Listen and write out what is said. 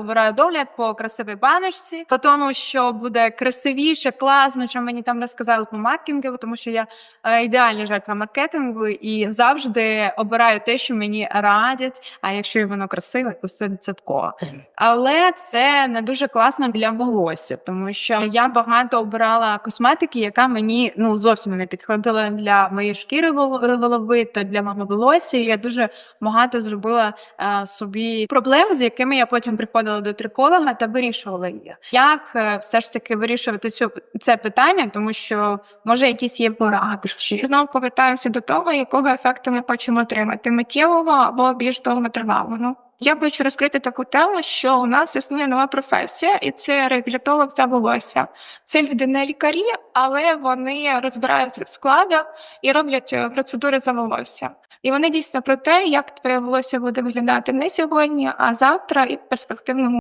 Обираю догляд по красивій баночці, по тому, що буде красивіше, класно, що мені там розказали по маркетингу, тому що я е, ідеальна жертва маркетингу і завжди обираю те, що мені радять. А якщо воно красиве, то 100%. Але це не дуже класно для волосся, тому що я багато обирала косметики, яка мені ну зовсім не підходила для моєї шкіри голови та для мого волосся. Я дуже багато зробила е, собі проблем, з якими я потім приходила до триколога та вирішували їх. Як е, все ж таки вирішувати цю це питання, тому що може якісь є поради. Знову повертаємося до того, якого ефекту ми хочемо отримати миттєвого або більш довготривалого. Я хочу розкрити таку тему, що у нас існує нова професія, і це реабілітолог за волосся. Це люди не лікарі, але вони розбираються в складах і роблять е, процедури за волосся. І вони дійсно про те, як твоє волосся буде виглядати не сьогодні, а завтра і в перспективному